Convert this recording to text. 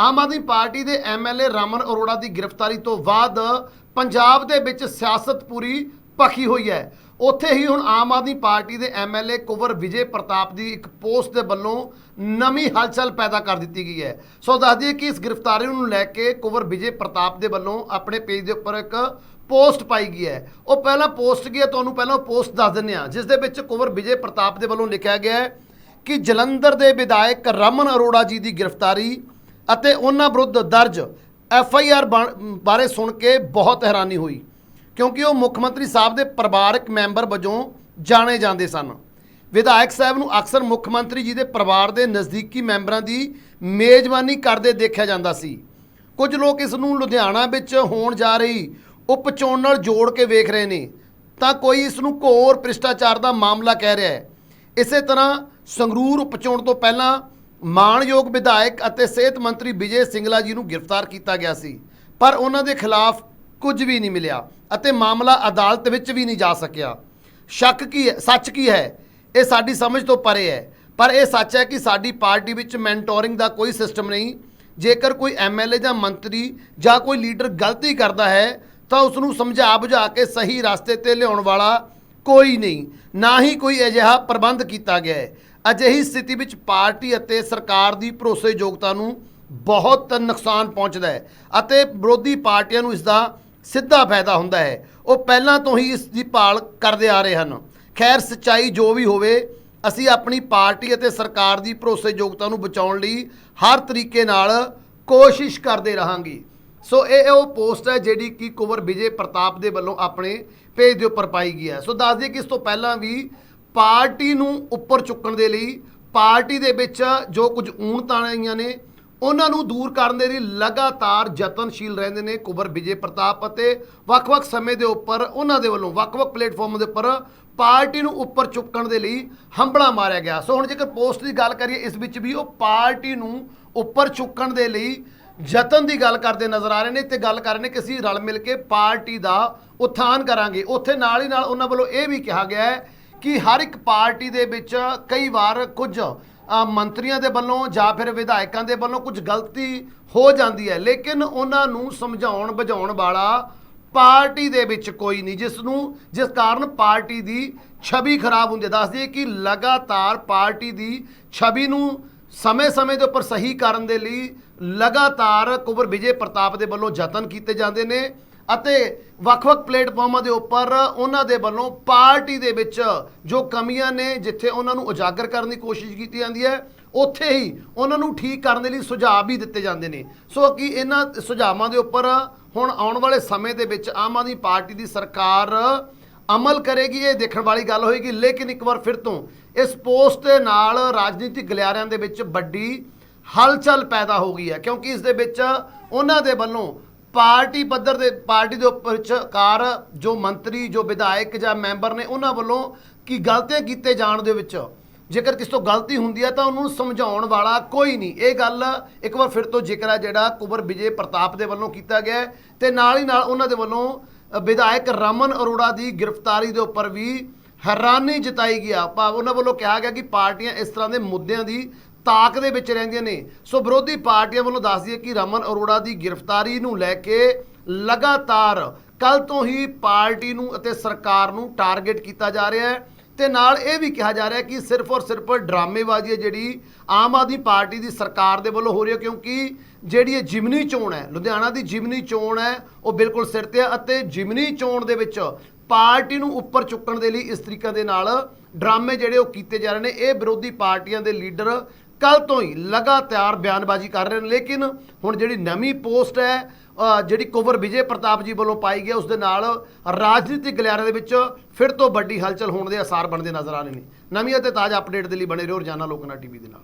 ਆਮ Aadmi party ਦੇ MLA Raman Arora ਦੀ ਗ੍ਰਿਫਤਾਰੀ ਤੋਂ ਬਾਅਦ ਪੰਜਾਬ ਦੇ ਵਿੱਚ ਸਿਆਸਤ ਪੂਰੀ ਭਖੀ ਹੋਈ ਹੈ। ਉੱਥੇ ਹੀ ਹੁਣ ਆਮ ਆਦਮੀ ਪਾਰਟੀ ਦੇ ਐਮਐਲਏ ਕੁਵਰ ਵਿਜੇ ਪ੍ਰਤਾਪ ਦੀ ਇੱਕ ਪੋਸਟ ਦੇ ਵੱਲੋਂ ਨਵੀਂ ਹਲਚਲ ਪੈਦਾ ਕਰ ਦਿੱਤੀ ਗਈ ਹੈ। ਸੋ ਦੱਸ ਦਈਏ ਕਿ ਇਸ ਗ੍ਰਿਫਤਾਰੀ ਨੂੰ ਲੈ ਕੇ ਕੁਵਰ ਵਿਜੇ ਪ੍ਰਤਾਪ ਦੇ ਵੱਲੋਂ ਆਪਣੇ ਪੇਜ ਦੇ ਉੱਪਰ ਇੱਕ ਪੋਸਟ ਪਾਈ ਗਈ ਹੈ। ਉਹ ਪਹਿਲਾਂ ਪੋਸਟ ਕੀ ਹੈ? ਤੁਹਾਨੂੰ ਪਹਿਲਾਂ ਪੋਸਟ ਦੱਸ ਦਿੰਦੇ ਹਾਂ, ਜਿਸ ਦੇ ਵਿੱਚ ਕੁਵਰ ਵਿਜੇ ਪ੍ਰਤਾਪ ਦੇ ਵੱਲੋਂ ਲਿਖਿਆ ਗਿਆ ਹੈ ਕਿ ਜਲੰਧਰ ਦੇ ਵਿਧਾਇਕ ਰਮਨ ਅਰੋੜਾ ਜੀ ਦੀ ਗ੍ਰਿਫਤਾਰੀ ਅਤੇ ਉਹਨਾਂ ਵਿਰੁੱਧ ਦਰਜ ਐਫ ਆਈ ਆਰ ਬਾਰੇ ਸੁਣ ਕੇ ਬਹੁਤ ਹੈਰਾਨੀ ਹੋਈ, ਕਿਉਂਕਿ ਉਹ ਮੁੱਖ ਮੰਤਰੀ ਸਾਹਿਬ ਦੇ ਪਰਿਵਾਰਕ ਮੈਂਬਰ ਵਜੋਂ ਜਾਣੇ ਜਾਂਦੇ ਸਨ। ਵਿਧਾਇਕ ਸਾਹਿਬ ਨੂੰ ਅਕਸਰ ਮੁੱਖ ਮੰਤਰੀ ਜੀ ਦੇ ਪਰਿਵਾਰ ਦੇ ਨਜ਼ਦੀਕੀ ਮੈਂਬਰਾਂ ਦੀ ਮੇਜ਼ਬਾਨੀ ਕਰਦੇ ਦੇਖਿਆ ਜਾਂਦਾ ਸੀ। ਕੁਝ ਲੋਕ ਇਸ ਨੂੰ ਲੁਧਿਆਣਾ ਵਿੱਚ ਹੋਣ ਜਾ ਰਹੀ ਉਪ ਚੋਣ ਨਾਲ ਜੋੜ ਕੇ ਵੇਖ ਰਹੇ ਨੇ। ਤਾਂ ਕੋਈ ਇਸ ਨੂੰ ਘੋਰ ਭ੍ਰਿਸ਼ਟਾਚਾਰ ਦਾ ਮਾਮਲਾ ਕਹਿ ਰਿਹਾ ਹੈ। ਇਸੇ ਤਰ੍ਹਾਂ ਸੰਗਰੂਰ ਉਪ ਚੋਣ ਤੋਂ ਪਹਿਲਾਂ ਮਾਣਯੋਗ ਵਿਧਾਇਕ ਅਤੇ ਸਿਹਤ ਮੰਤਰੀ ਵਿਜੇ ਸਿੰਗਲਾ ਜੀ ਨੂੰ ਗ੍ਰਿਫਤਾਰ ਕੀਤਾ ਗਿਆ ਸੀ, ਪਰ ਉਹਨਾਂ ਦੇ ਖਿਲਾਫ ਕੁਝ ਵੀ ਨਹੀਂ ਮਿਲਿਆ ਅਤੇ ਮਾਮਲਾ ਅਦਾਲਤ ਵਿੱਚ ਵੀ ਨਹੀਂ ਜਾ ਸਕਿਆ। ਸ਼ੱਕ ਕੀ ਹੈ, ਸੱਚ ਕੀ ਹੈ? ਇਹ ਸਾਡੀ ਸਮਝ ਤੋਂ ਪਰੇ ਹੈ, ਪਰ ਇਹ ਸੱਚ ਹੈ ਕਿ ਸਾਡੀ ਪਾਰਟੀ ਵਿੱਚ ਮੈਂਟੋਰਿੰਗ ਦਾ ਕੋਈ ਸਿਸਟਮ ਨਹੀਂ। ਜੇਕਰ ਕੋਈ ਐਮਐਲਏ ਜਾਂ ਮੰਤਰੀ ਜਾਂ ਕੋਈ ਲੀਡਰ ਗਲਤੀ ਕਰਦਾ ਹੈ, ਤਾਂ ਉਸ ਨੂੰ ਸਮਝਾ ਬੁਝਾ ਕੇ ਸਹੀ ਰਸਤੇ ਤੇ ਲਿਆਉਣ ਵਾਲਾ ਕੋਈ ਨਹੀਂ, ਨਾ ਹੀ ਕੋਈ ਅਜਿਹਾ ਪ੍ਰਬੰਧ ਕੀਤਾ ਗਿਆ ਹੈ। ਅਜਿਹੀ ਸਥਿਤੀ ਵਿੱਚ ਪਾਰਟੀ ਅਤੇ ਸਰਕਾਰ ਦੀ ਭਰੋਸੇਯੋਗਤਾ ਨੂੰ ਬਹੁਤ ਨੁਕਸਾਨ ਪਹੁੰਚਦਾ ਹੈ ਅਤੇ ਵਿਰੋਧੀ ਪਾਰਟੀਆਂ ਨੂੰ ਇਸ ਦਾ ਸਿੱਧਾ ਫਾਇਦਾ ਹੁੰਦਾ ਹੈ। ਉਹ ਪਹਿਲਾਂ ਤੋਂ ਹੀ ਇਸ ਦੀ ਭਾਲ ਕਰਦੇ ਆ ਰਹੇ ਹਨ। ਖੈਰ, ਸੱਚਾਈ ਜੋ ਵੀ ਹੋਵੇ, ਅਸੀਂ ਆਪਣੀ ਪਾਰਟੀ ਅਤੇ ਸਰਕਾਰ ਦੀ ਭਰੋਸੇਯੋਗਤਾ ਨੂੰ ਬਚਾਉਣ ਲਈ ਹਰ ਤਰੀਕੇ ਨਾਲ ਕੋਸ਼ਿਸ਼ ਕਰਦੇ ਰਹਾਂਗੇ। ਸੋ ਇਹ ਉਹ ਪੋਸਟ ਹੈ ਜਿਹੜੀ ਕਿ ਕੁਵਰ ਵਿਜੇ ਪ੍ਰਤਾਪ ਦੇ ਵੱਲੋਂ ਆਪਣੇ ਪੇਜ ਦੇ ਉੱਪਰ ਪਾਈ ਗਈ ਹੈ। ਸੋ ਦੱਸ ਦਈਏ ਕਿ ਇਸ ਤੋਂ ਪਹਿਲਾਂ ਵੀ ਪਾਰਟੀ ਨੂੰ ਉੱਪਰ ਚੁੱਕਣ ਦੇ ਲਈ ਪਾਰਟੀ ਦੇ ਵਿੱਚ ਜੋ ਕੁਝ ਊਣਤਾਂ ਆਈਆਂ ਨੇ, ਉਹਨਾਂ ਨੂੰ ਦੂਰ ਕਰਨ ਦੇ ਲਈ ਲਗਾਤਾਰ ਯਤਨਸ਼ੀਲ ਰਹਿੰਦੇ ਨੇ ਕੁਵਰ ਵਿਜੇ ਪ੍ਰਤਾਪ ਅਤੇ ਵੱਖ-ਵੱਖ ਸਮੇਂ ਦੇ ਉੱਪਰ ਉਹਨਾਂ ਦੇ ਵੱਲੋਂ ਵੱਖ-ਵੱਖ ਪਲੇਟਫਾਰਮ ਦੇ ਉੱਪਰ ਪਾਰਟੀ ਨੂੰ ਉੱਪਰ ਚੁੱਕਣ ਦੇ ਲਈ ਹੰਬੜਾ ਮਾਰਿਆ ਗਿਆ। ਸੋ ਹੁਣ ਜੇਕਰ ਪੋਸਟ ਦੀ ਗੱਲ ਕਰੀਏ, ਇਸ ਵਿੱਚ ਵੀ ਉਹ ਪਾਰਟੀ ਨੂੰ ਉੱਪਰ ਚੁੱਕਣ ਦੇ ਲਈ ਯਤਨ ਦੀ ਗੱਲ ਕਰਦੇ ਨਜ਼ਰ ਆ ਰਹੇ ਨੇ ਤੇ ਗੱਲ ਕਰ ਰਹੇ ਨੇ ਕਿ ਅਸੀਂ ਰਲ ਮਿਲ ਕੇ ਪਾਰਟੀ ਦਾ ਉਥਾਨ ਕਰਾਂਗੇ ਉੱਥੇ ਨਾਲ ਹੀ ਨਾਲ ਉਹਨਾਂ ਵੱਲੋਂ ਇਹ ਵੀ ਕਿਹਾ ਗਿਆ ਹੈ ਕਿ ਹਰ ਇੱਕ ਪਾਰਟੀ ਦੇ ਵਿੱਚ ਕਈ ਵਾਰ ਕੁਝ ਮੰਤਰੀਆਂ ਦੇ ਵੱਲੋਂ ਜਾਂ ਫਿਰ ਵਿਧਾਇਕਾਂ ਦੇ ਵੱਲੋਂ ਕੁਝ ਗਲਤੀ ਹੋ ਜਾਂਦੀ ਹੈ। ਲੇਕਿਨ ਉਹਨਾਂ ਨੂੰ ਸਮਝਾਉਣ ਬੁਝਾਉਣ ਵਾਲਾ ਪਾਰਟੀ ਦੇ ਵਿੱਚ ਕੋਈ ਨਹੀਂ, ਜਿਸ ਨੂੰ, ਜਿਸ ਕਾਰਨ ਪਾਰਟੀ ਦੀ ਛਵੀ ਖਰਾਬ ਹੁੰਦੀ ਹੈ। ਦੱਸ ਦਈਏ ਕਿ ਲਗਾਤਾਰ ਪਾਰਟੀ ਦੀ ਛਵੀ ਨੂੰ ਸਮੇਂ-ਸਮੇਂ ਦੇ ਉੱਪਰ ਸਹੀ ਕਰਨ ਦੇ ਲਈ ਲਗਾਤਾਰ ਕੁਵਰ ਵਿਜੇ ਪ੍ਰਤਾਪ ਦੇ ਵੱਲੋਂ ਯਤਨ ਕੀਤੇ ਜਾਂਦੇ ਨੇ। ਅਤੇ ਵੱਖ-ਵੱਖ ਪਲੇਟਫਾਰਮਾਂ ਦੇ ਉੱਪਰ ਉਹਨਾਂ ਦੇ ਵੱਲੋਂ ਪਾਰਟੀ ਦੇ ਵਿੱਚ ਜੋ ਕਮੀਆਂ ਨੇ, ਜਿੱਥੇ ਉਹਨਾਂ ਨੂੰ ਉਜਾਗਰ ਕਰਨ ਦੀ ਕੋਸ਼ਿਸ਼ ਕੀਤੀ ਜਾਂਦੀ ਹੈ, ਉੱਥੇ ਹੀ ਉਹਨਾਂ ਨੂੰ ਠੀਕ ਕਰਨ ਦੇ ਲਈ ਸੁਝਾਅ ਵੀ ਦਿੱਤੇ ਜਾਂਦੇ ਨੇ। ਸੋ ਕਿ ਇਹਨਾਂ ਸੁਝਾਵਾਂ ਦੇ ਉੱਪਰ ਹੁਣ ਆਉਣ ਵਾਲੇ ਸਮੇਂ ਦੇ ਵਿੱਚ ਆਮ ਆਦਮੀ ਪਾਰਟੀ ਦੀ ਸਰਕਾਰ ਅਮਲ ਕਰੇਗੀ, ਇਹ ਦੇਖਣ ਵਾਲੀ ਗੱਲ ਹੋਏਗੀ। ਲੇਕਿਨ ਇੱਕ ਵਾਰ ਫਿਰ ਤੋਂ ਇਸ ਪੋਸਟ ਦੇ ਨਾਲ ਰਾਜਨੀਤਿਕ ਗਲਿਆਰਿਆਂ ਦੇ ਵਿੱਚ ਵੱਡੀ ਹਲਚਲ ਪੈਦਾ ਹੋ ਗਈ ਹੈ, ਕਿਉਂਕਿ ਇਸ ਦੇ ਵਿੱਚ ਉਹਨਾਂ ਦੇ ਵੱਲੋਂ ਪਾਰਟੀ ਪੱਧਰ ਦੇ, ਪਾਰਟੀ ਦੇ ਉੱਪਰ ਕਾਰ ਜੋ ਮੰਤਰੀ, ਜੋ ਵਿਧਾਇਕ ਜਾਂ ਮੈਂਬਰ ਨੇ ਉਹਨਾਂ ਵੱਲੋਂ ਕੀ ਗਲਤੀਆਂ ਕੀਤੇ ਜਾਣ ਦੇ ਵਿੱਚ, ਜੇਕਰ ਕਿਸ ਤੋਂ ਗਲਤੀ ਹੁੰਦੀ ਹੈ ਤਾਂ ਉਹਨੂੰ ਸਮਝਾਉਣ ਵਾਲਾ ਕੋਈ ਨਹੀਂ। ਇਹ ਗੱਲ ਇੱਕ ਵਾਰ ਫਿਰ ਤੋਂ ਜ਼ਿਕਰ ਹੈ ਜਿਹੜਾ ਕੁਬਰ ਵਿਜੇ ਪ੍ਰਤਾਪ ਦੇ ਵੱਲੋਂ ਕੀਤਾ ਗਿਆ ਹੈ ਤੇ ਨਾਲ ਹੀ ਨਾਲ ਉਹਨਾਂ ਦੇ ਵੱਲੋਂ ਵਿਧਾਇਕ ਰਮਨ ਅਰੋੜਾ ਦੀ ਗ੍ਰਿਫਤਾਰੀ ਦੇ ਉੱਪਰ ਵੀ ਹੈਰਾਨੀ ਜਤਾਈ ਗਿਆ ਭਾਵ ਉਹਨਾਂ ਵੱਲੋਂ ਕਿਹਾ ਗਿਆ ਕਿ ਪਾਰਟੀਆਂ ਇਸ ਤਰ੍ਹਾਂ ਦੇ ਮੁੱਦਿਆਂ ਦੀ ਤਾਕ ਦੇ ਵਿੱਚ ਰਹਿੰਦੀਆਂ ਨੇ। ਸੋ ਵਿਰੋਧੀ ਪਾਰਟੀਆਂ ਵੱਲੋਂ ਦੱਸ ਦਈਏ ਕਿ ਰਮਨ ਅਰੋੜਾ ਦੀ ਗ੍ਰਿਫਤਾਰੀ ਨੂੰ ਲੈ ਕੇ ਲਗਾਤਾਰ ਕੱਲ ਤੋਂ ਹੀ ਪਾਰਟੀ ਨੂੰ ਅਤੇ ਸਰਕਾਰ ਨੂੰ ਟਾਰਗੇਟ ਕੀਤਾ ਜਾ ਰਿਹਾ ਹੈ। ਤੇ ਨਾਲ ਇਹ ਵੀ ਕਿਹਾ ਜਾ ਰਿਹਾ ਕਿ ਸਿਰਫ ਔਰ ਸਿਰਫ ਡਰਾਮੇਬਾਜ਼ੀ ਹੈ ਜਿਹੜੀ ਆਮ ਆਦਮੀ ਪਾਰਟੀ ਦੀ ਸਰਕਾਰ ਦੇ ਵੱਲੋਂ ਹੋ ਰਹੀ ਹੈ, ਕਿਉਂਕਿ ਜਿਹੜੀ ਇਹ ਜਿਮਨੀ ਚੋਣ ਹੈ, ਲੁਧਿਆਣਾ ਦੀ ਜਿਮਨੀ ਚੋਣ ਹੈ, ਉਹ ਬਿਲਕੁਲ ਸਿਰ ਤੇ ਹੈ ਅਤੇ ਜਿਮਨੀ ਚੋਣ ਦੇ ਵਿੱਚ ਪਾਰਟੀ ਨੂੰ ਉੱਪਰ ਚੁੱਕਣ ਦੇ ਲਈ ਇਸ ਤਰੀਕੇ ਦੇ ਨਾਲ ਡਰਾਮੇ ਜਿਹੜੇ ਉਹ ਕੀਤੇ ਜਾ ਰਹੇ ਨੇ। ਇਹ ਵਿਰੋਧੀ ਪਾਰਟੀਆਂ ਦੇ ਲੀਡਰ ਕੱਲ ਤੋਂ ਹੀ ਲਗਾਤਾਰ ਬਿਆਨਬਾਜ਼ੀ ਕਰ ਰਹੇ ਨੇ ਲੇਕਿਨ ਹੁਣ ਜਿਹੜੀ ਨਵੀਂ ਪੋਸਟ ਹੈ ਜਿਹੜੀ ਕੁਵਰ ਵਿਜੇ ਪ੍ਰਤਾਪ ਜੀ ਵੱਲੋਂ ਪਾਈ ਗਈ ਹੈ, ਉਸ ਦੇ ਨਾਲ ਰਾਜਨੀਤਿਕ ਗਲਿਆਰੇ ਦੇ ਵਿੱਚ ਫਿਰ ਤੋਂ ਵੱਡੀ ਹਲਚਲ ਹੋਣ ਦੇ ਆਸਾਰ ਬਣਦੇ ਨਜ਼ਰ ਆ ਰਹੇ ਨੇ। ਨਵੀਂ ਅਤੇ ਤਾਜ਼ਾ ਅਪਡੇਟ ਦੇ ਲਈ ਬਣੇ ਰਹੋ ਰੋਜ਼ਾਨਾ ਲੋਕਨਾ ਟੀਵੀ ਦੇ ਨਾਲ।